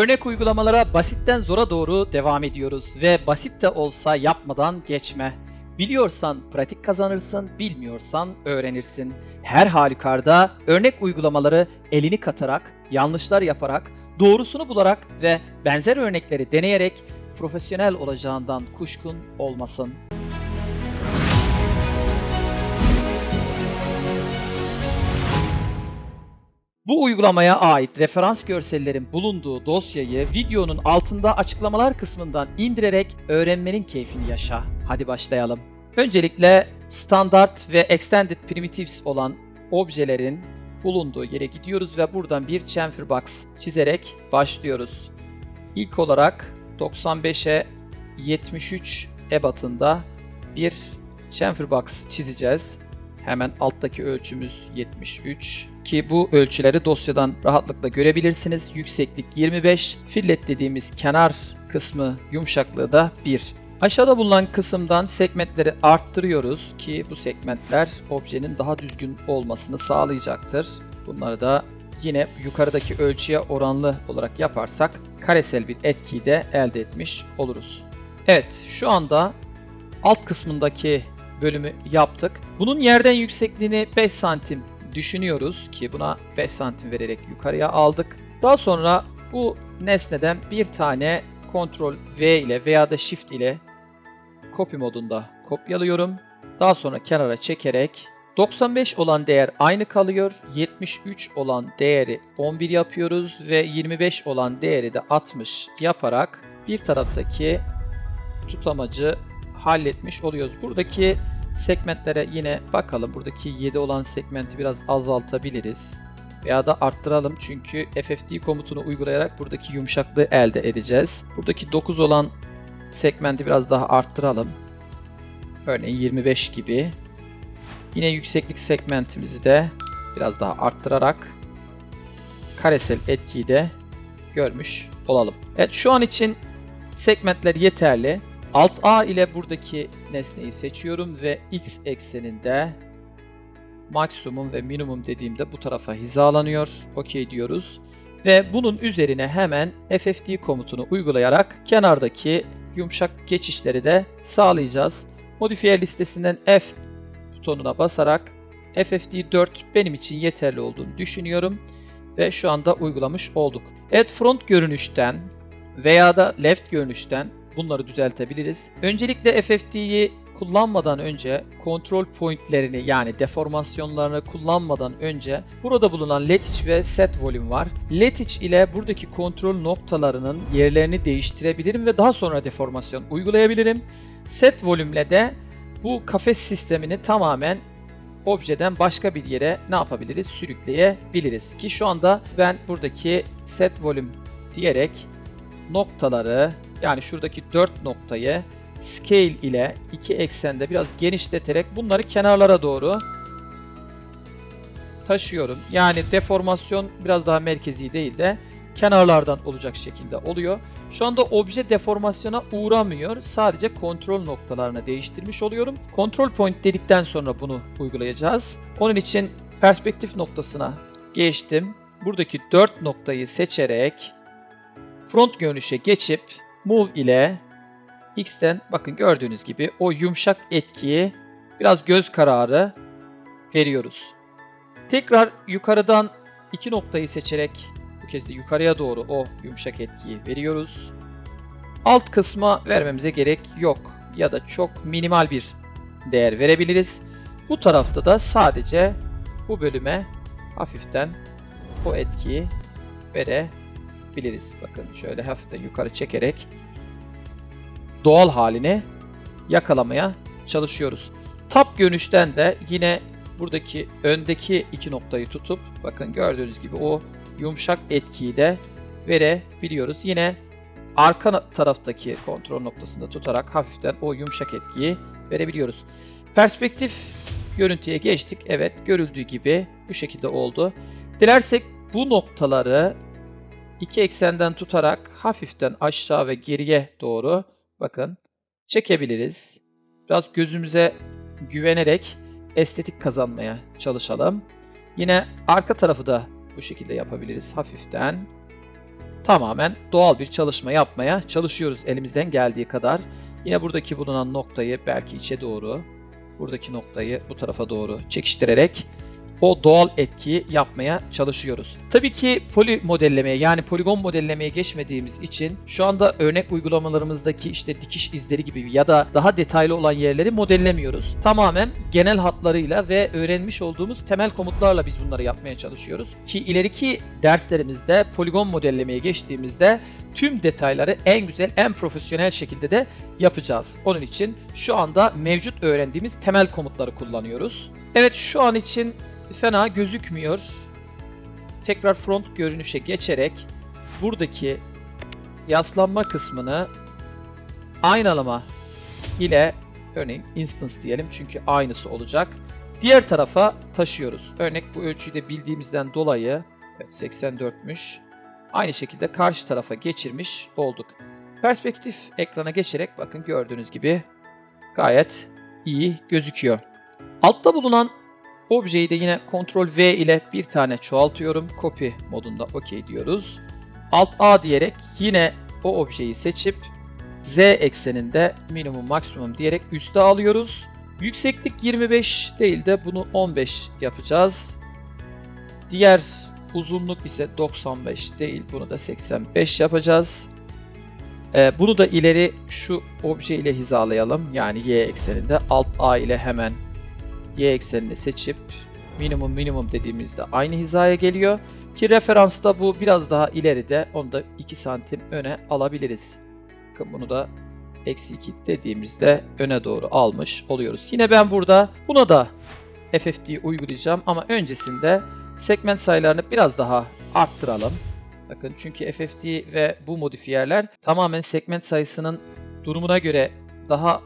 Örnek uygulamalara basitten zora doğru devam ediyoruz ve basit de olsa yapmadan geçme. Biliyorsan pratik kazanırsın, bilmiyorsan öğrenirsin. Her halükarda örnek uygulamaları elini katarak, yanlışlar yaparak, doğrusunu bularak ve benzer örnekleri deneyerek profesyonel olacağından kuşkun olmasın. Bu uygulamaya ait referans görsellerin bulunduğu dosyayı videonun altında açıklamalar kısmından indirerek öğrenmenin keyfini yaşa. Hadi başlayalım. Öncelikle standart ve extended primitives olan objelerin bulunduğu yere gidiyoruz ve buradan bir chamfer box çizerek başlıyoruz. İlk olarak 95'e 73 ebatında bir chamfer box çizeceğiz. Hemen alttaki ölçümüz 73 ki bu ölçüleri dosyadan rahatlıkla görebilirsiniz. Yükseklik 25, fillet dediğimiz kenar kısmı yumuşaklığı da 1. Aşağıda bulunan kısımdan segmentleri arttırıyoruz ki bu segmentler objenin daha düzgün olmasını sağlayacaktır. Bunları da yine yukarıdaki ölçüye oranlı olarak yaparsak karesel bir etkiyi de elde etmiş oluruz. Evet şu anda alt kısmındaki bölümü yaptık. Bunun yerden yüksekliğini 5 santim düşünüyoruz ki buna 5 santim vererek yukarıya aldık. Daha sonra bu nesneden bir tane Ctrl V ile veya da Shift ile copy modunda kopyalıyorum. Daha sonra kenara çekerek 95 olan değer aynı kalıyor. 73 olan değeri 11 yapıyoruz ve 25 olan değeri de 60 yaparak bir taraftaki tutamacı halletmiş oluyoruz. Buradaki segmentlere yine bakalım. Buradaki 7 olan segmenti biraz azaltabiliriz. Veya da arttıralım çünkü FFD komutunu uygulayarak buradaki yumuşaklığı elde edeceğiz. Buradaki 9 olan segmenti biraz daha arttıralım. Örneğin 25 gibi. Yine yükseklik segmentimizi de biraz daha arttırarak karesel etkiyi de görmüş olalım. Evet şu an için segmentler yeterli. Alt A ile buradaki nesneyi seçiyorum ve x ekseninde maksimum ve minimum dediğimde bu tarafa hizalanıyor. OK diyoruz. Ve bunun üzerine hemen FFD komutunu uygulayarak kenardaki yumuşak geçişleri de sağlayacağız. Modifiyer listesinden F butonuna basarak FFD 4 benim için yeterli olduğunu düşünüyorum ve şu anda uygulamış olduk. Evet front görünüşten veya da left görünüşten bunları düzeltebiliriz. Öncelikle FFD'yi kullanmadan önce kontrol pointlerini yani deformasyonlarını kullanmadan önce burada bulunan lattice ve set volume var. Lattice ile buradaki kontrol noktalarının yerlerini değiştirebilirim ve daha sonra deformasyon uygulayabilirim. Set volume ile de bu kafes sistemini tamamen objeden başka bir yere ne yapabiliriz? Sürükleyebiliriz. Ki şu anda ben buradaki set volume diyerek noktaları yani şuradaki 4 noktayı scale ile iki eksende biraz genişleterek bunları kenarlara doğru taşıyorum. Yani deformasyon biraz daha merkezi değil de kenarlardan olacak şekilde oluyor. Şu anda obje deformasyona uğramıyor. Sadece kontrol noktalarını değiştirmiş oluyorum. Kontrol point dedikten sonra bunu uygulayacağız. Onun için perspektif noktasına geçtim. Buradaki 4 noktayı seçerek front görünüşe geçip move ile x'ten bakın gördüğünüz gibi o yumuşak etkiyi biraz göz kararı veriyoruz. Tekrar yukarıdan iki noktayı seçerek bu kez de yukarıya doğru o yumuşak etkiyi veriyoruz. Alt kısma vermemize gerek yok ya da çok minimal bir değer verebiliriz. Bu tarafta da sadece bu bölüme hafiften o etkiyi verebiliriz. Bakın şöyle hafiften yukarı çekerek doğal halini yakalamaya çalışıyoruz. Tap görünüşten de yine buradaki öndeki iki noktayı tutup bakın gördüğünüz gibi o yumuşak etkiyi de verebiliyoruz. Yine arka taraftaki kontrol noktasında tutarak hafiften o yumuşak etkiyi verebiliyoruz. Perspektif görüntüye geçtik. Evet görüldüğü gibi bu şekilde oldu. Dilersek bu noktaları iki eksenden tutarak hafiften aşağı ve geriye doğru bakın çekebiliriz. Biraz gözümüze güvenerek estetik kazanmaya çalışalım. Yine arka tarafı da bu şekilde yapabiliriz hafiften. tamamen doğal bir çalışma yapmaya çalışıyoruz elimizden geldiği kadar. Yine buradaki bulunan noktayı belki içe doğru, buradaki noktayı bu tarafa doğru çekiştirerek o doğal etkiyi yapmaya çalışıyoruz. Tabii ki poli modellemeye yani poligon modellemeye geçmediğimiz için şu anda örnek uygulamalarımızdaki işte dikiş izleri gibi ya da daha detaylı olan yerleri modellemiyoruz. Tamamen genel hatlarıyla ve öğrenmiş olduğumuz temel komutlarla biz bunları yapmaya çalışıyoruz. Ki ileriki derslerimizde poligon modellemeye geçtiğimizde tüm detayları en güzel, en profesyonel şekilde de yapacağız. Onun için şu anda mevcut öğrendiğimiz temel komutları kullanıyoruz. Evet şu an için fena gözükmüyor. Tekrar front görünüşe geçerek buradaki yaslanma kısmını aynalama ile örneğin instance diyelim çünkü aynısı olacak. Diğer tarafa taşıyoruz. Örnek bu ölçüyü de bildiğimizden dolayı evet 84'müş. Aynı şekilde karşı tarafa geçirmiş olduk. Perspektif ekrana geçerek bakın gördüğünüz gibi gayet iyi gözüküyor. Altta bulunan objeyi de yine Ctrl V ile bir tane çoğaltıyorum. Copy modunda OK diyoruz. Alt A diyerek yine o objeyi seçip Z ekseninde minimum maksimum diyerek üste alıyoruz. Yükseklik 25 değil de bunu 15 yapacağız. Diğer uzunluk ise 95 değil bunu da 85 yapacağız. Ee, bunu da ileri şu obje ile hizalayalım. Yani y ekseninde alt A ile hemen y eksenini seçip minimum minimum dediğimizde aynı hizaya geliyor. Ki referansta bu biraz daha ileride onu da 2 santim öne alabiliriz. Bakın bunu da eksi 2 dediğimizde öne doğru almış oluyoruz. Yine ben burada buna da FFT uygulayacağım ama öncesinde segment sayılarını biraz daha arttıralım. Bakın çünkü FFT ve bu modifiyerler tamamen segment sayısının durumuna göre daha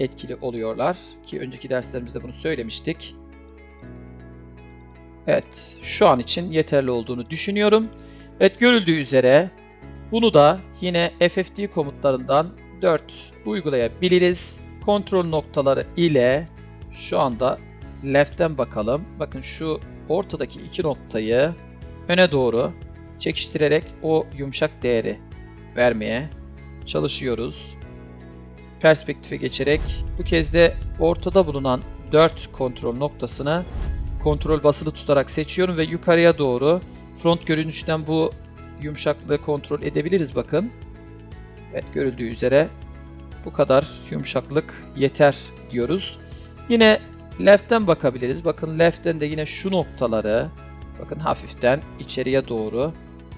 etkili oluyorlar. Ki önceki derslerimizde bunu söylemiştik. Evet, şu an için yeterli olduğunu düşünüyorum. Evet, görüldüğü üzere bunu da yine FFT komutlarından 4 uygulayabiliriz. Kontrol noktaları ile şu anda left'ten bakalım. Bakın şu ortadaki iki noktayı öne doğru çekiştirerek o yumuşak değeri vermeye çalışıyoruz. Perspektife geçerek bu kez de ortada bulunan 4 kontrol noktasını kontrol basılı tutarak seçiyorum ve yukarıya doğru front görünüşten bu yumuşaklığı kontrol edebiliriz bakın. Evet görüldüğü üzere bu kadar yumuşaklık yeter diyoruz. Yine left'ten bakabiliriz. Bakın left'ten de yine şu noktaları bakın hafiften içeriye doğru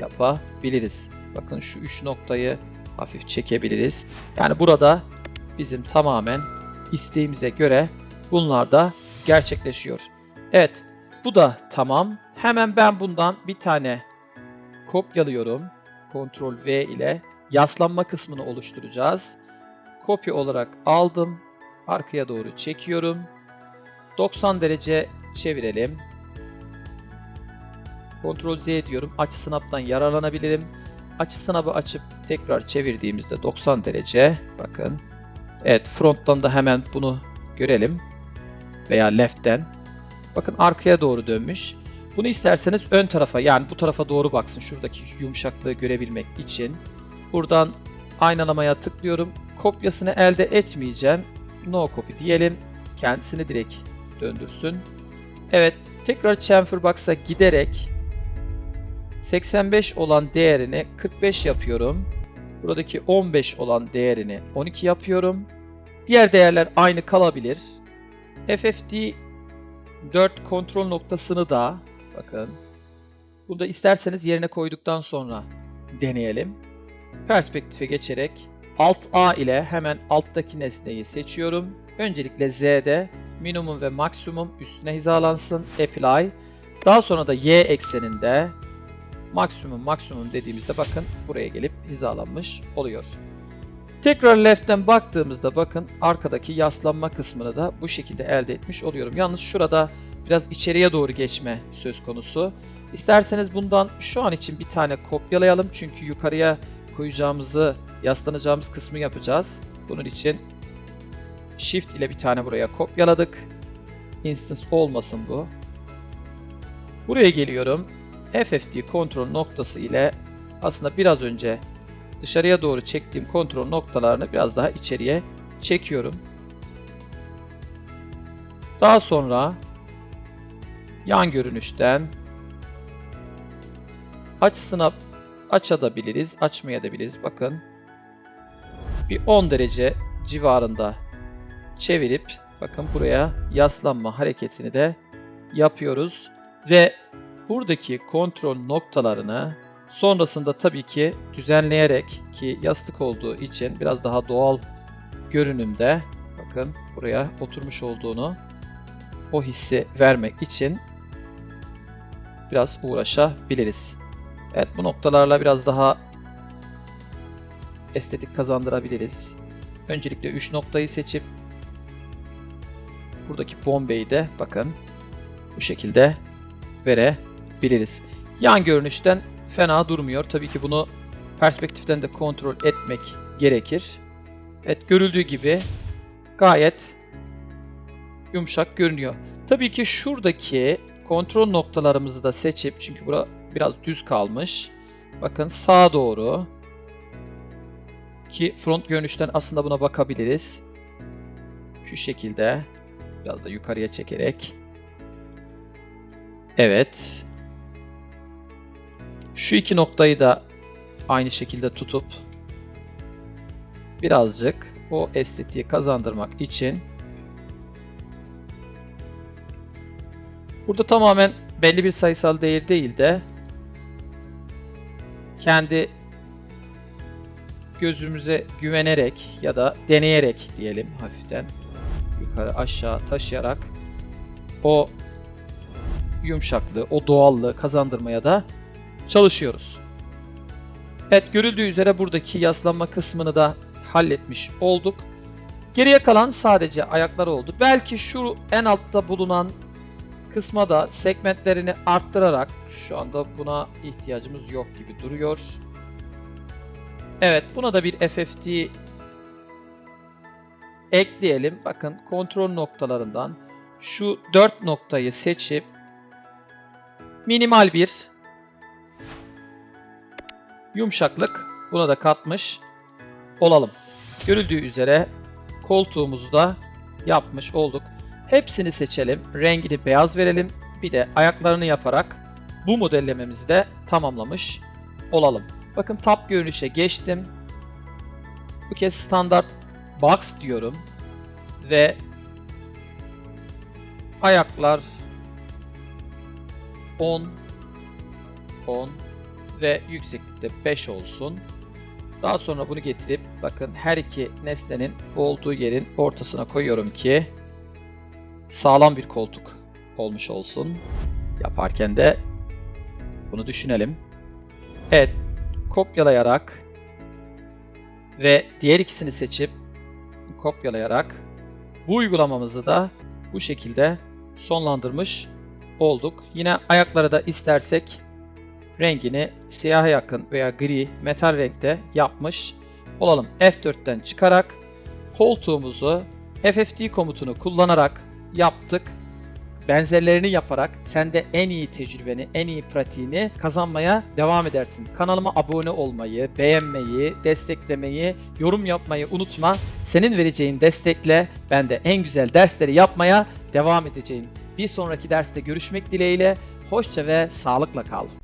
yapabiliriz. Bakın şu üç noktayı hafif çekebiliriz. Yani burada bizim tamamen isteğimize göre bunlar da gerçekleşiyor. Evet bu da tamam. Hemen ben bundan bir tane kopyalıyorum. Ctrl V ile yaslanma kısmını oluşturacağız. Kopya olarak aldım. Arkaya doğru çekiyorum. 90 derece çevirelim. Ctrl Z diyorum. Açı sınavdan yararlanabilirim. Açı sınavı açıp tekrar çevirdiğimizde 90 derece. Bakın. Evet fronttan da hemen bunu görelim. Veya left'ten. Bakın arkaya doğru dönmüş. Bunu isterseniz ön tarafa yani bu tarafa doğru baksın. Şuradaki yumuşaklığı görebilmek için. Buradan aynalamaya tıklıyorum. Kopyasını elde etmeyeceğim. No copy diyelim. Kendisini direkt döndürsün. Evet tekrar chamfer box'a giderek 85 olan değerini 45 yapıyorum. Buradaki 15 olan değerini 12 yapıyorum. Diğer değerler aynı kalabilir. FFD 4 kontrol noktasını da bakın burada isterseniz yerine koyduktan sonra deneyelim. Perspektife geçerek Alt A ile hemen alttaki nesneyi seçiyorum. Öncelikle Z'de minimum ve maksimum üstüne hizalansın. Apply. Daha sonra da Y ekseninde maksimum maksimum dediğimizde bakın buraya gelip hizalanmış oluyor. Tekrar left'ten baktığımızda bakın arkadaki yaslanma kısmını da bu şekilde elde etmiş oluyorum. Yalnız şurada biraz içeriye doğru geçme söz konusu. İsterseniz bundan şu an için bir tane kopyalayalım. Çünkü yukarıya koyacağımızı, yaslanacağımız kısmı yapacağız. Bunun için Shift ile bir tane buraya kopyaladık. Instance olmasın bu. Buraya geliyorum. FFT kontrol noktası ile aslında biraz önce dışarıya doğru çektiğim kontrol noktalarını biraz daha içeriye çekiyorum. Daha sonra yan görünüşten açısına açabiliriz, açmayabiliriz. Bakın bir 10 derece civarında çevirip bakın buraya yaslanma hareketini de yapıyoruz ve buradaki kontrol noktalarını sonrasında tabii ki düzenleyerek ki yastık olduğu için biraz daha doğal görünümde bakın buraya oturmuş olduğunu o hissi vermek için biraz uğraşabiliriz. Evet bu noktalarla biraz daha estetik kazandırabiliriz. Öncelikle 3 noktayı seçip buradaki bombeyi de bakın bu şekilde verebiliriz. Yan görünüşten fena durmuyor. Tabii ki bunu perspektiften de kontrol etmek gerekir. Evet görüldüğü gibi gayet yumuşak görünüyor. Tabii ki şuradaki kontrol noktalarımızı da seçip çünkü bura biraz düz kalmış. Bakın sağa doğru ki front görünüşten aslında buna bakabiliriz. Şu şekilde biraz da yukarıya çekerek. Evet. Şu iki noktayı da aynı şekilde tutup birazcık o estetiği kazandırmak için burada tamamen belli bir sayısal değer değil de kendi gözümüze güvenerek ya da deneyerek diyelim hafiften yukarı aşağı taşıyarak o yumuşaklığı, o doğallığı kazandırmaya da çalışıyoruz. Evet görüldüğü üzere buradaki yaslanma kısmını da halletmiş olduk. Geriye kalan sadece ayaklar oldu. Belki şu en altta bulunan kısma da segmentlerini arttırarak şu anda buna ihtiyacımız yok gibi duruyor. Evet buna da bir FFT ekleyelim. Bakın kontrol noktalarından şu 4 noktayı seçip minimal bir yumuşaklık buna da katmış olalım. Görüldüğü üzere koltuğumuzu da yapmış olduk. Hepsini seçelim. Rengini beyaz verelim. Bir de ayaklarını yaparak bu modellememizi de tamamlamış olalım. Bakın top görünüşe geçtim. Bu kez standart box diyorum. Ve ayaklar 10 10 ve yükseklikte 5 olsun. Daha sonra bunu getirip bakın her iki nesnenin olduğu yerin ortasına koyuyorum ki sağlam bir koltuk olmuş olsun. Yaparken de bunu düşünelim. Evet, kopyalayarak ve diğer ikisini seçip kopyalayarak bu uygulamamızı da bu şekilde sonlandırmış olduk. Yine ayakları da istersek rengini siyaha yakın veya gri metal renkte yapmış olalım. F4'ten çıkarak koltuğumuzu FFT komutunu kullanarak yaptık. Benzerlerini yaparak sen de en iyi tecrübeni, en iyi pratiğini kazanmaya devam edersin. Kanalıma abone olmayı, beğenmeyi, desteklemeyi, yorum yapmayı unutma. Senin vereceğin destekle ben de en güzel dersleri yapmaya devam edeceğim. Bir sonraki derste görüşmek dileğiyle. Hoşça ve sağlıkla kal.